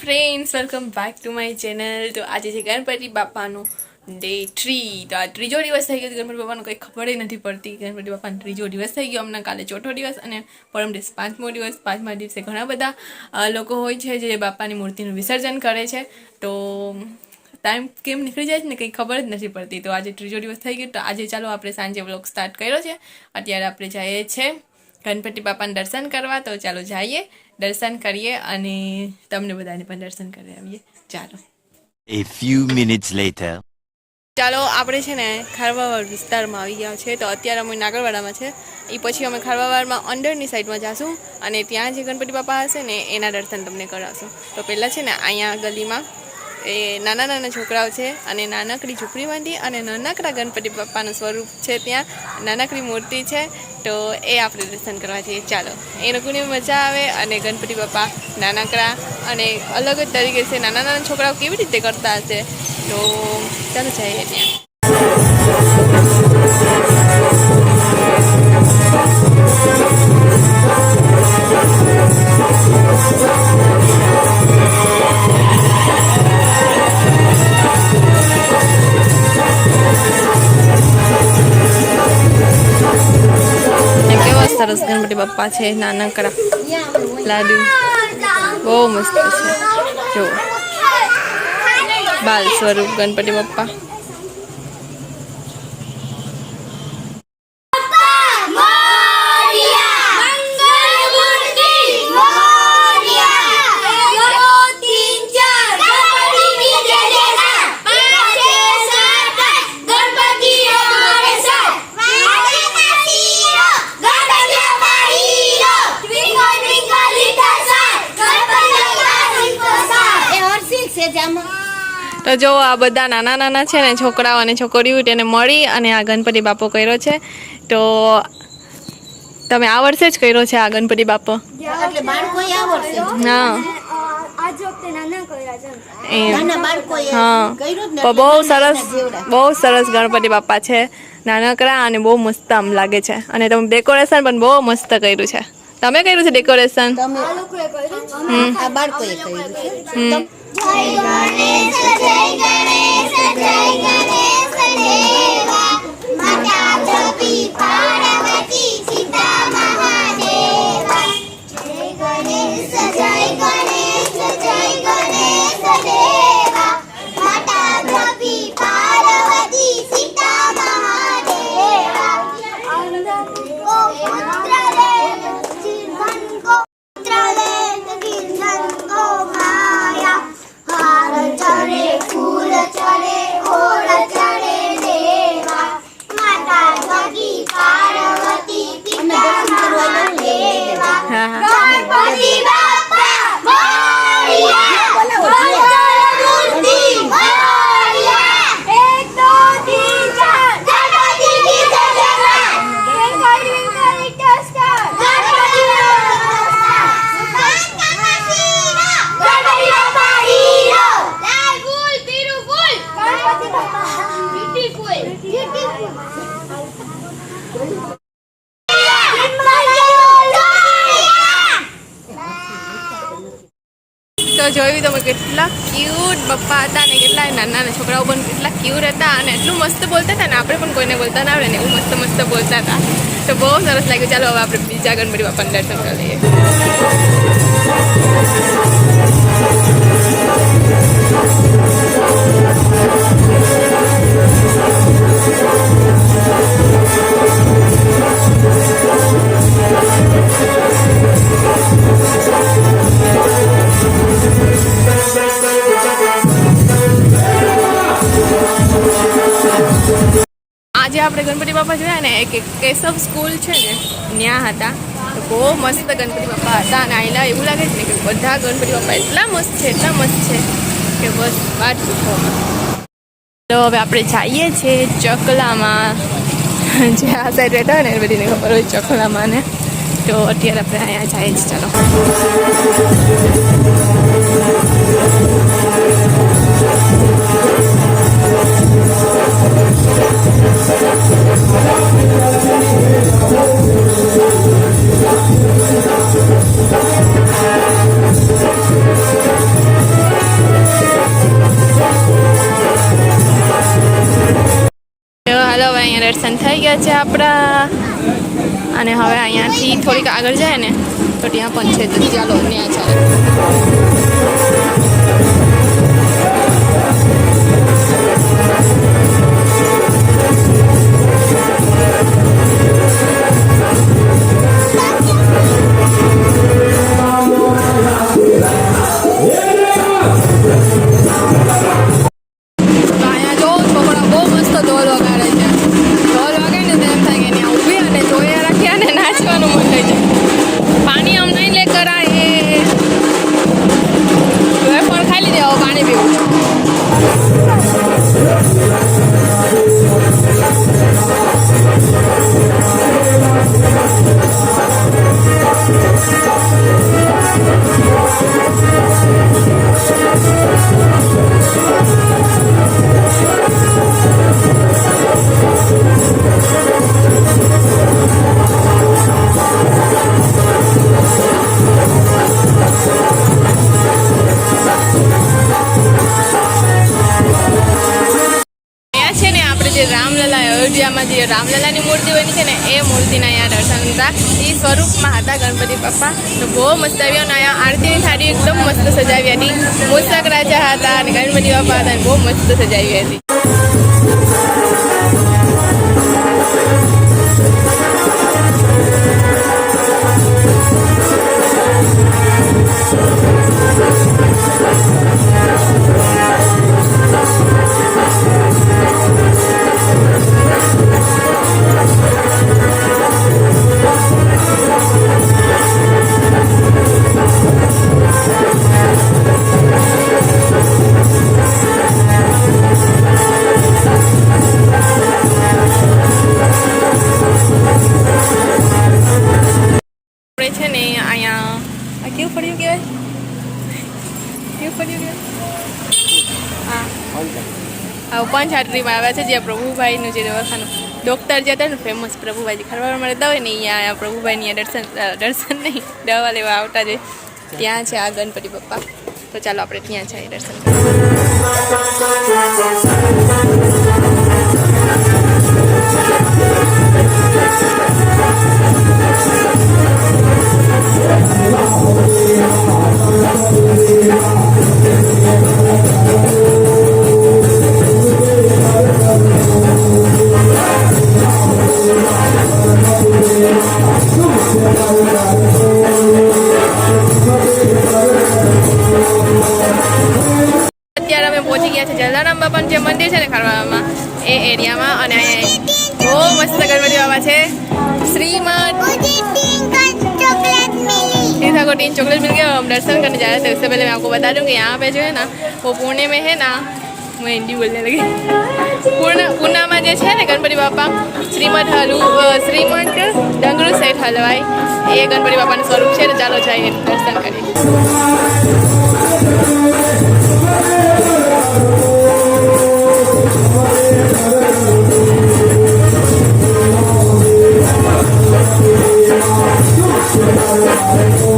Friends welcome back to my channel તો આજે છે ગણપતિ બાપાનું ડે થ્રી તો આ ત્રીજો દિવસ થઈ ગયો ગણપતિ બાપાનું. કંઈ ખબર નથી પડતી. ગણપતિ બાપાનો ત્રીજો દિવસ થઈ ગયો. હમણાં કાલે ચોથો દિવસ અને પરમ દિવસ પાંચમો દિવસ. પાંચમા દિવસે ઘણા બધા લોકો હોય છે જે બાપાની મૂર્તિનું વિસર્જન કરે છે. તો ટાઈમ કેમ નીકળી જાય છે ને કંઈ ખબર જ નથી પડતી. તો આજે ત્રીજો દિવસ થઈ ગયો. તો આજે ચાલો આપણે સાંજે વ્લોગ સ્ટાર્ટ કર્યો છે. અત્યારે આપણે જઈએ છીએ ગણપતિ બાપાના દર્શન કરવા તો ચાલો જઈએ દર્શન કરીએ અને તમને બધાને પણ દર્શન કરી આવીએ. ચાલો. A few minutes later. ચાલો આપણે છે ને ખારવાવાડ વિસ્તારમાં આવી ગયા છે તો અત્યારે અમે નાગરવાડામાં છે. એ પછી અમે ખારવાવાડમાં અંદરની સાઈડમાં જાશું અને ત્યાં જે ગણપતિ બાપા હશે ને એના દર્શન તમને કરાવશું. તો પહેલાં છે ને અહીંયા ગલીમાં એ નાના નાના છોકરાઓ છે અને નાનકડી ઝૂંપડી બાંધી અને નાનકડા ગણપતિ બાપાનું સ્વરૂપ છે ત્યાં. નાનકડી મૂર્તિ છે. તો એ આપણે દર્શન કરવા જઈએ. ચાલો. એ લોકોની મજા આવે અને ગણપતિ બાપા નાનકડા અને અલગ જ તરીકે છે. નાના નાના છોકરાઓ કેવી રીતે કરતા હશે? તો ચાલો જઈએ ત્યાં. બાપ્પા છે નાનકડા. લાડુ. બહુ મસ્ત છે. જો બાલ સ્વરૂપ ગણપતિ બાપ્પા તો જો આ બધા નાના નાના છે ને છોકરાઓ અને છોકરીઓ તેને મળી અને આ ગણપતિ બાપો કર્યો છે. તો તમે આ વર્ષે જ કર્યો છે આ ગણપતિ બાપો? હા. બહુ સરસ બહુ સરસ ગણપતિ બાપા છે. નાનકડા અને બહુ મસ્ત આમ લાગે છે. અને તમે ડેકોરેશન પણ બહુ મસ્ત કર્યું છે. તમે કર્યું છે ડેકોરેશન? તમે આ લોકોએ કર્યું છે આ બાળકોએ તો જોયું તમે કેટલા ક્યુટ પપ્પા હતા અને કેટલા નાના નાના છોકરાઓ પણ કેટલા ક્યુટ હતા અને એટલું મસ્ત બોલતા હતા ને આપણે પણ કોઈને બોલતા ના આવડે ને એવું મસ્ત મસ્ત બોલતા હતા. તો બહુ સરસ લાગ્યું. ચાલો હવે આપણે બીજા ગણપતિ બાપાને દર્શન કરી લઈએ. બાપા જોયા ને, એક કેશવ સ્કૂલ છે ને ત્યાં હતા. તો બહુ મસ્ત ગણપતિ બાપા હતા અને આયલા એવું લાગે છે ને કે બધા ગણપતિ બાપા એટલા મસ્ત છે, એટલા મસ્ત છે કે બસ વાત તો હવે આપણે જઈએ છીએ ચકલામાં. જે આ સાઈડ રહેતા હોય ને, એ બધીને ખબર હોય ચકલામાં ને તો અત્યારે આપણે અહીંયા જઈએ છીએ, ચાલો. દર્શન થઈ ગયા છે આપણા. અને હવે અહીંયાથી થોડીક આગળ જાય ને, તો ત્યાં પણ છે તો ચાલો ત્યાં ચાલો. અહીંયા જે રામલલાની મૂર્તિ બની છે ને, એ મૂર્તિના અહીંયા દર્શન હતા એ સ્વરૂપમાં હતા ગણપતિ પપ્પા તો બહુ મસ્ત આવ્યો અને અહીંયા આરતીની થાળી એકદમ મસ્ત સજાવી હતી. મૂષક રાજા હતા અને ગણપતિ બાપા હતા અને બહુ મસ્ત સજાવી હતી. પંચહાટરીમાં આવ્યા છે, જ્યાં પ્રભુભાઈનું જે દવાખાનું ડૉક્ટર જે હતા ને ફેમસ પ્રભુભાઈ ખરવા મળતા હોય ને, અહીંયા અહીંયા પ્રભુભાઈની દર્શન દર્શન નહીં, દવા લેવા આવતા જે, ત્યાં છે આ ગણપતિ પપ્પા તો ચાલો આપણે ત્યાં જઈએ દર્શન કરવા. पहले मैं आपको बता दूं कि यहाँ पे जो है ना वो पुणे में है ना मैं हिंदी बोलने लगी પૂર્ણ પૂનામાં જે છે ને ગણપતિ બાપા શ્રીમદ હલુ અ, શ્રીમદ ડંગરુ શેઠ હલવાઈ એ ગણપતિ બાપાનું સ્વરૂપ છે ને ચાલો જઈએ દર્શન કરીએ મસ્ત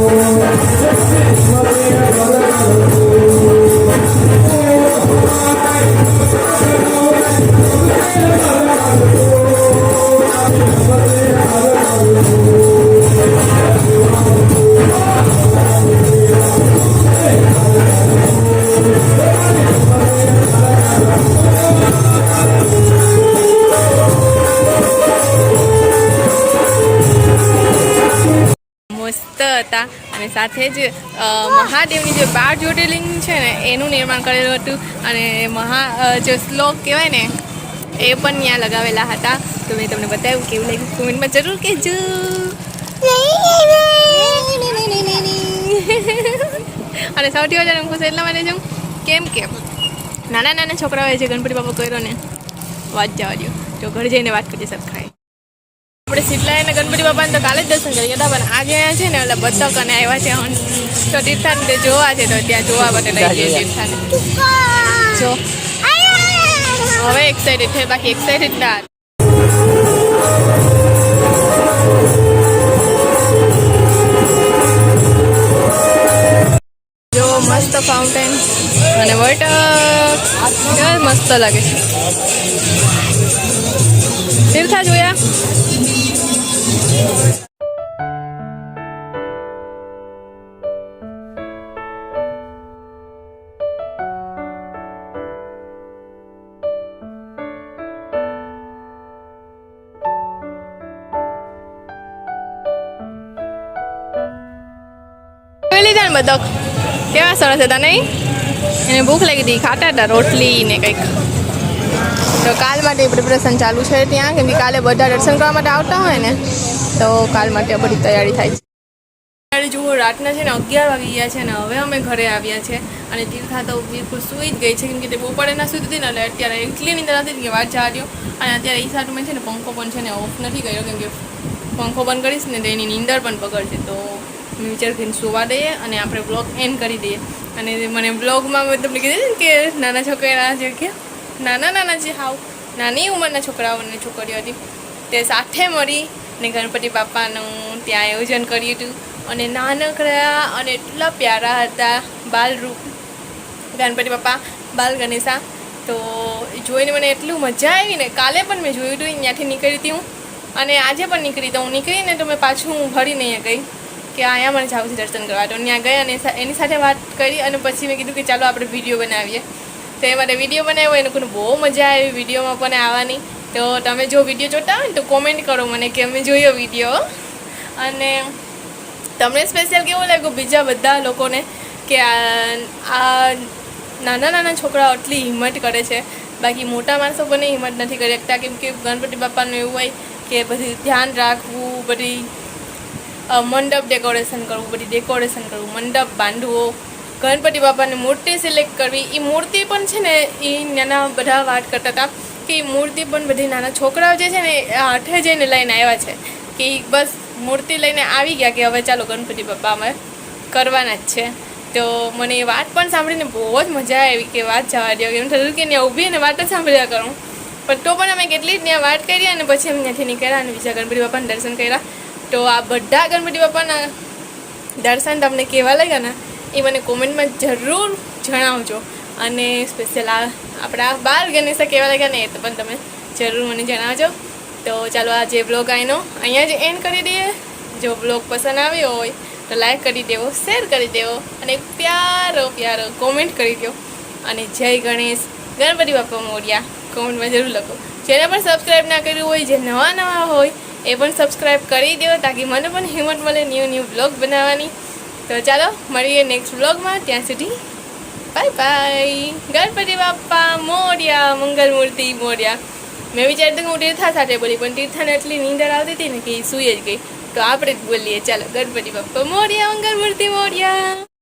હતા અને સાથે જ મહાદેવની જે બાર જ્યોતિર્લિંગ છે ને, એનું નિર્માણ કરેલું હતું અને મહા જે શ્લોક કહેવાય ને, એ પણ ત્યાં લગાવેલા હતા. તો મેં તમને બતાવ્યું કેવું લાગ્યું કોમેન્ટમાં જરૂર કહેજો. અને સૌથી વધારે હું ખુશ એટલા માટે છું કેમ કેમ નાના નાના છોકરાઓએ જે ગણપતિ બાપા કર્યો ને, વાત જવા દો તો ઘર જઈને વાત કરીએ સરખાએ આપણે શીતલા અને ગણપતિ બાપાને તો કાલે જ દર્શન કરી ગયા હતા પણ આજે છે ને એટલે બતક અને આવ્યા છે તો તીર્થાન તે જોવા છે તો ત્યાં જોવા માટે લઈ જઈએ તીર્થાન. જો. હવે એક્સાઇટેડ છે બાકી એક્સાઇટેડ ના જો મસ્ત ફાઉન્ટેન અને વોટર મસ્ત લાગે છે. તીર્થા જોયા? લીધા ને બતક કેવા સરસ હતા નહીં? એને ભૂખ લાગી હતી, ખાતા હતા રોટલી ને કંઈક. તો કાલ માટે પ્રિપરેશન ચાલુ છે ત્યાં, કેમ કે કાલે બધા દર્શન કરવા માટે આવતા હોય ને. તો કાલ માટે બધી તૈયારી થાય છે. જુઓ, રાતના છે ને અગિયાર વાગી ગયા છે ને હવે અમે ઘરે આવ્યા છે અને તીર્થા તો બિલકુલ સૂઈ જ ગઈ છે કેમ કે તે બપોરે ના સૂતી હતી ને એટલે અત્યારે એટલી નીંદર હતી કે વાત દ્યો. અને અત્યારે એ સાટું છે ને પંખો પણ છે ને ઓફ નથી કર્યો કેમ કે પંખો બંધ કરીશ ને તો એની નીંદર પણ પકડશે તો વિચાર કરીને સુવા દઈએ અને આપણે બ્લોગ એન્ડ કરી દઈએ. અને મને બ્લોગમાં મેં તમને કીધું ને કે નાના છોકરા જે કે નાના નાના જે હાવ નાની ઉંમરના છોકરાઓ અને છોકરીઓ હતી તે સાથે મળી ને ગણપતિ બાપાનું ત્યાં આયોજન કર્યું હતું. અને નાનકડા અને એટલા પ્યારા હતા બાલરૂપ, ગણપતિ બાપા, બાલ ગણેશા. તો જોઈને મને એટલું મજા આવી ને કાલે પણ મેં જોયું હતું ત્યાંથી નીકળી હતી હું. અને આજે પણ નીકળી તો હું નીકળીને તો મેં પાછું હું ફરીને અહીંયા ગઈ કે અહીંયા મને જાવું છે દર્શન કરવા. તો ત્યાં ગઈ અને એની સાથે વાત કરી અને પછી મેં કીધું કે ચાલો આપણે વીડિયો બનાવીએ. તો એ માટે વીડિયો બનાવ્યો, એને લોકોને બહુ મજા આવી વિડીયોમાં પણ આવવાની. તો તમે જો વીડિયો જોતા હોય ને તો કોમેન્ટ કરો મને કે અમે જોયો વીડિયો અને તમને સ્પેશિયલ કેવું લાગ્યું બીજા બધા લોકોને કે આ નાના નાના છોકરાઓ આટલી હિંમત કરે છે? બાકી મોટા માણસો પણ હિંમત નથી કરી શકતા? કેમ કે ગણપતિ બાપાનું એવું હોય કે બધી ધ્યાન રાખવું, બધી મંડપ ડેકોરેશન કરવું, બધી ડેકોરેશન કરવું, મંડપ બાંધવો. ગણપતિ બાપાની મૂર્તિ સિલેક્ટ કરવી. એ મૂર્તિ પણ છે ને એ નાના બધા વાત કરતા હતા. કે મૂર્તિ પણ બધી નાના છોકરાઓ જે છે ને, એ આઠે જઈને લઈને આવ્યા છે. કે બસ મૂર્તિ લઈને આવી ગયા કે હવે ચાલો ગણપતિ બાપા અમે કરવાના જ છે. તો મને એ વાત પણ સાંભળીને બહુ જ મજા આવી કે વાત જવા દો એમ થતું કે ત્યાં ઊભી અને વાત જ સાંભળ્યા કરું. પણ તો પણ અમે કેટલી ત્યાં વાત કરી અને પછી અમે ત્યાંથી નીકળ્યા અને બીજા ગણપતિ બાપાના દર્શન કર્યા. તો આ બધા ગણપતિ બાપાના દર્શન તમને કેવા લાગ્યા ને, એ મને કોમેન્ટમાં જરૂર જણાવજો. અને સ્પેશિયલ આ આપણા બાર ગણેશા કહેવા લાગ્યા ને એ તો પણ તમે જરૂર મને જણાવજો. તો ચાલો આ જે બ્લોગ આવીનો અહીંયા જ એન્ડ કરી દઈએ. જો બ્લોગ પસંદ આવ્યો હોય, તો લાઈક કરી દેવો શેર કરી દેવો, અને પ્યારો પ્યારો કોમેન્ટ કરી દો. અને જય ગણેશ, ગણપતિ બાપા મોર્યા કોમેન્ટમાં જરૂર લખો. જેને પણ સબસ્ક્રાઈબ ના કર્યું હોય, જે નવા નવા હોય, એ પણ સબસ્ક્રાઈબ કરી દેવો, તાકી મને પણ હિંમત મળે ન્યૂ ન્યૂ બ્લોગ બનાવવાની. તો ચાલો, મળીએ નેક્સ્ટ બ્લોગમાં ત્યાં સુધી બાય બાય ગણપતિ બાપ્પા મોર્યા મંગલ મૂર્તિ મોર્યા મેં વિચારતું કે હું તીર્થા સાથે બોલી, પણ તીર્થાને એટલી નીંદર આવતી હતી ને કે સુઈ જ ગઈ. તો આપણે જ બોલીએ. ચાલો, ગણપતિ બાપ્પા, મોર્યા, મંગલ મૂર્તિ, મોર્યા.